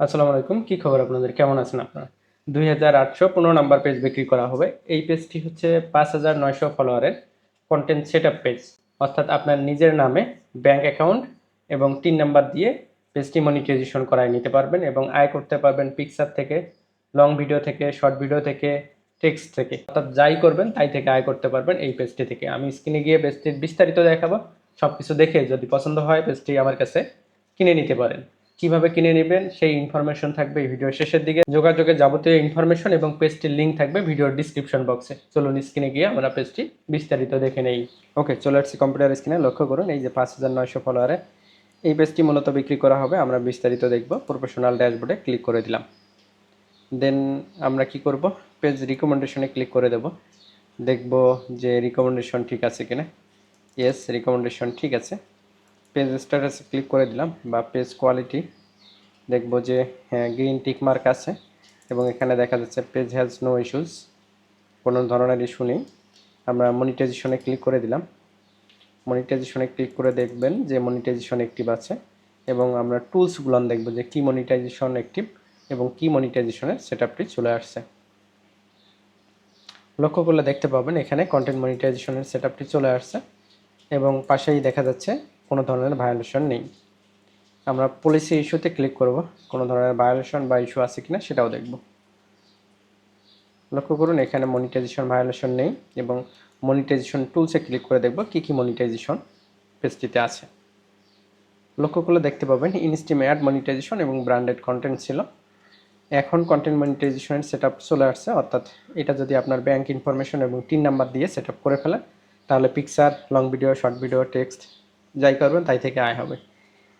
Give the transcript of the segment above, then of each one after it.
আসসালামু আলাইকুম, কি খবর আপনাদের? কেমন আছেন আপনারা? দুই হাজার আটশো পনেরো নাম্বার পেজ বিক্রি করা হবে। এই পেজটি হচ্ছে পাঁচ হাজার নয়শো ফলোয়ারের কন্টেন্ট সেট আপ পেজ অর্থাৎ আপনার নিজের নামে ব্যাংক অ্যাকাউন্ট এবং তিন নাম্বার দিয়ে পেজটি মনিটাইজেশন করায় নিতে পারবেন এবং আয় করতে পারবেন পিকচার থেকে লং ভিডিও থেকে শর্ট ভিডিও থেকে টেক্সট থেকে। অর্থাৎ যাই করবেন, তাই থেকে আয় করতে পারবেন এই পেজটি থেকে। আমি স্ক্রিনে গিয়ে পেজটির বিস্তারিত দেখাবো। সব কিছু দেখে যদি পছন্দ হয় পেজটি আমার কাছে কিনে নিতে পারেন। কীভাবে কিনে নেবেন, সেই ইনফরমেশন থাকবে এই ভিডিওর শেষের দিকে। যোগাযোগের যাবতীয় ইনফরমেশন এবং পেজটির লিঙ্ক থাকবে ভিডিওর ডিসক্রিপশন বক্সে চলুন স্ক্রিনে গিয়ে আমরা পেজটি বিস্তারিত দেখে নেই। ওকে চলে আসছি কম্পিউটার স্ক্রিনে লক্ষ্য করুন, এই যে পাঁচ হাজার নয়শো ফলোয়ারে এই পেজটি মূলত বিক্রি করা হবে, আমরা বিস্তারিত দেখব। প্রফেশনাল ড্যাশবোর্ডে ক্লিক করে দিলাম। দেন আমরা কি করব? পেজ রিকমেন্ডেশনে ক্লিক করে দেব। দেখব যে রিকমেন্ডেশন ঠিক আছে কিনা। ইয়েস রিকমেন্ডেশন ঠিক আছে। পেজ স্ট্যাটাসে ক্লিক করে দিলাম বা পেজ কোয়ালিটি দেখব যে হ্যাঁ গ্রিন টিক মার্ক আছে এবং এখানে দেখা যাচ্ছে পেজ হ্যাজ নো ইস্যুস কোনো ধরনের ইস্যু নেই। আমরা মনিটাইজেশনে ক্লিক করে দিলাম। মনিটাইজেশনে ক্লিক করে দেখবেন যে মনিটাইজেশন অ্যাক্টিভ আছে এবং আমরা টুলসগুলো দেখব যে, কি মনিটাইজেশন অ্যাক্টিভ এবং কি মনিটাইজেশনের সেটআপটি চলে আসছে। লক্ষ্য করলে দেখতে পাবেন এখানে কন্টেন্ট মনিটাইজেশনের সেটআপটি চলে আসছে এবং পাশেই দেখা যাচ্ছে কোনো ধরনের ভায়োলেশন নেই। আমরা পলিসি ইস্যুতে ক্লিক করব, কোনো ধরনের ভায়োলেশন বা ইস্যু আছে কিনা সেটাও দেখব। লক্ষ্য করুন, এখানে মনিটাইজেশন ভায়োলেশন নেই এবং মনিটাইজেশন টুলসে ক্লিক করে দেখব কি কি মনিটাইজেশন পেজটিতে আছে। লক্ষ্য করলে দেখতে পাবেন ইনস্টিম অ্যাড মনিটাইজেশন এবং ব্র্যান্ডেড কন্টেন্ট ছিল। এখন কন্টেন্ট মনিটাইজেশনের সেট চলে আসছে, অর্থাৎ এটা যদি আপনার ব্যাংক ইনফরমেশন এবং তিন নাম্বার দিয়ে সেট করে ফেলেন তাহলে picture long video short video text যাই করবেন, তাই থেকে আয় হবে।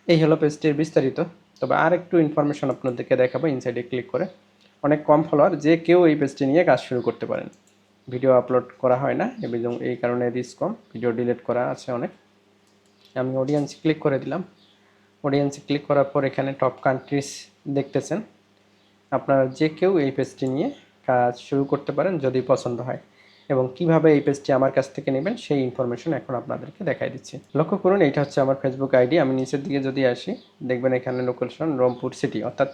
এই হলো পেজটির বিস্তারিত। তবে আর একটু ইনফরমেশন আপনাদেরকে দেখাবো ইনসাইডে ক্লিক করে। অনেক কম ফলোয়ার যে কেউ এই পেজটি নিয়ে কাজ শুরু করতে পারেন। ভিডিও আপলোড করা হয় না, এবং এই কারণে রিস্ক কম। ভিডিও ডিলিট করা আছে অনেক। আমি অডিয়েন্স ক্লিক করে দিলাম। অডিয়েন্সে ক্লিক করার পর এখানে টপ কান্ট্রিজ দেখতেছেন। আপনারা যে কেউ এই পেজটি নিয়ে কাজ শুরু করতে পারেন, যদি পছন্দ হয়। এবং কীভাবে এই পেজটি আমার কাছ থেকে নেবেন, সেই ইনফরমেশন এখন আপনাদেরকে দেখাই দিচ্ছি। লক্ষ্য করুন এটা হচ্ছে আমার ফেসবুক আইডি আমি নিচের দিকে যদি আসি, দেখবেন এখানে লোকেশন রংপুর সিটি অর্থাৎ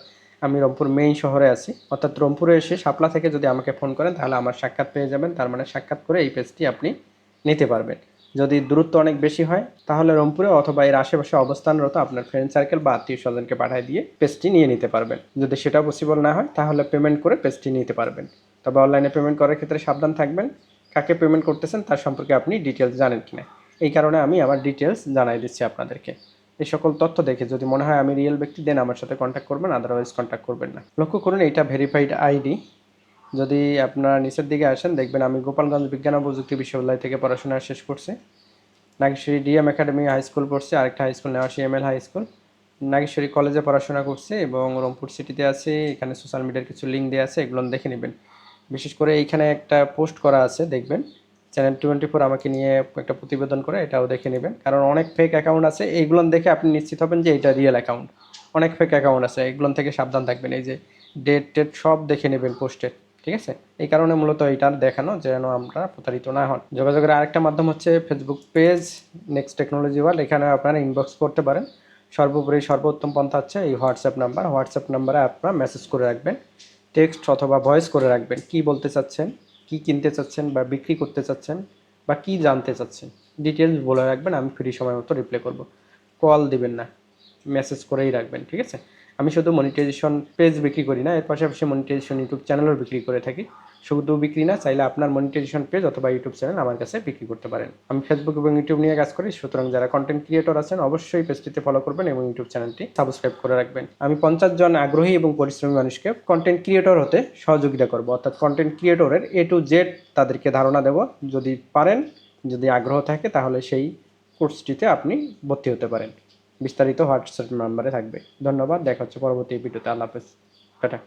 আমি রংপুর মেইন শহরে আছি। অর্থাৎ রংপুরে এসে শাপলা থেকে যদি আমাকে ফোন করেন, তাহলে আমার সাক্ষাৎ পেয়ে যাবেন। তার মানে সাক্ষাৎ করে এই পেজটি আপনি নিতে পারবেন। যদি দূরত্ব অনেক বেশি হয়, তাহলে রংপুরে অথবা এর আশেপাশে অবস্থানরত আপনার ফ্রেন্ড সার্কেল বা আত্মীয় স্বজনকে পাঠিয়ে দিয়ে পেজটি নিয়ে নিতে পারবেন। যদি সেটা পসিবল না হয়, তাহলে পেমেন্ট করে পেজটি নিতে পারবেন। তবে অনলাইনে পেমেন্ট করার ক্ষেত্রে সাবধান থাকবেন। কাকে পেমেন্ট করতেছেন তার সম্পর্কে আপনি ডিটেলস জানেন কিনা। এই কারণে আমি আমার ডিটেলস জানাই দিচ্ছি আপনাদেরকে। এই সকল তথ্য দেখে যদি মনে হয় আমি রিয়েল ব্যক্তি দেন আমার সাথে কন্ট্যাক্ট করবেন আদারওয়াইজ কন্ট্যাক্ট করবেন না। লক্ষ্য করুন, এটা ভেরিফাইড আইডি যদি আপনারা নিচের দিকে আসেন, দেখবেন আমি গোপালগঞ্জ বিজ্ঞান ও প্রযুক্তি বিশ্ববিদ্যালয় থেকে পড়াশোনা শেষ করছি। Nageshwari DM academy high school পড়ছি, আরেকটা high school নেওয়াশি M L high school Nageshwari কলেজে পড়াশোনা করছি এবং রংপুর সিটিতে আছি, এখানে সোশ্যাল মিডিয়ার কিছু লিঙ্ক দেওয়া আছে, এগুলো দেখে নেবেন। বিশেষ করে এইখানে একটা পোস্ট করা আছে, দেখবেন। চ্যানেল টোয়েন্টি ফোর আমাকে নিয়ে একটা প্রতিবেদন করে, এটাও দেখে নেবেন। কারণ অনেক ফেক অ্যাকাউন্ট আছে, এইগুলো দেখে আপনি নিশ্চিত হবেন যে এটা রিয়েল অ্যাকাউন্ট অনেক ফেক অ্যাকাউন্ট আছে, এগুলো থেকে সাবধান থাকবেন। এই যে ডেট টেট সব দেখে নেবেন পোস্টের ঠিক আছে? এই কারণে মূলত এইটার দেখানো যেন আমরা প্রতারিত না হন। যোগাযোগের আরেকটা মাধ্যম হচ্ছে Facebook page next technology world এখানে আপনারা ইনবক্স করতে পারেন। সর্বোপরি সর্বোত্তম পন্থা হচ্ছে এই হোয়াটসঅ্যাপ নাম্বার হোয়াটসঅ্যাপ নাম্বারে আপনারা মেসেজ করে রাখবেন। টেক্সট অথবা ভয়েস করে রাখবেন। কি বলতে চাচ্ছেন, কি কিনতে চাচ্ছেন বা বিক্রি করতে চাচ্ছেন বা কি জানতে চাচ্ছেন ডিটেলস বলে রাখবেন, আমি ফ্রি সময় মতো রিপ্লাই করব। কল দিবেন না। মেসেজ করেই রাখবেন, ঠিক আছে? আমি শুধু মনিটাইজেশন পেজ বিক্রি করি না, এর পাশাপাশি মনিটাইজেশন ইউটিউব চ্যানেলও বিক্রি করে থাকি। শুধু বিক্রি না, চাইলে আপনার মনিটাইজেশন পেজ অথবা ইউটিউব চ্যানেল আমার কাছে বিক্রি করতে পারেন। আমি ফেসবুক এবং ইউটিউব নিয়ে কাজ করি, সুতরাং যারা কন্টেন্ট ক্রিয়েটর আছেন, অবশ্যই পেজটিতে ফলো করবেন এবং ইউটিউব চ্যানেলটি সাবস্ক্রাইব করে রাখবেন। আমি পঞ্চাশ জন আগ্রহী এবং পরিশ্রমী মানুষকে কন্টেন্ট ক্রিয়েটর হতে সহযোগিতা করব। অর্থাৎ কন্টেন্ট ক্রিয়েটরের এ টু জেড তাদেরকে ধারণা দেব। যদি পারেন, যদি আগ্রহ থাকে, তাহলে সেই কোর্সটিতে আপনি ভর্তি হতে পারেন। বিস্তারিত হোয়াটসঅ্যাপ নাম্বারে থাকবে। ধন্যবাদ দেখা হচ্ছে পরবর্তী ভিডিওতে। আল্লাহ হাফেজ। টাটা।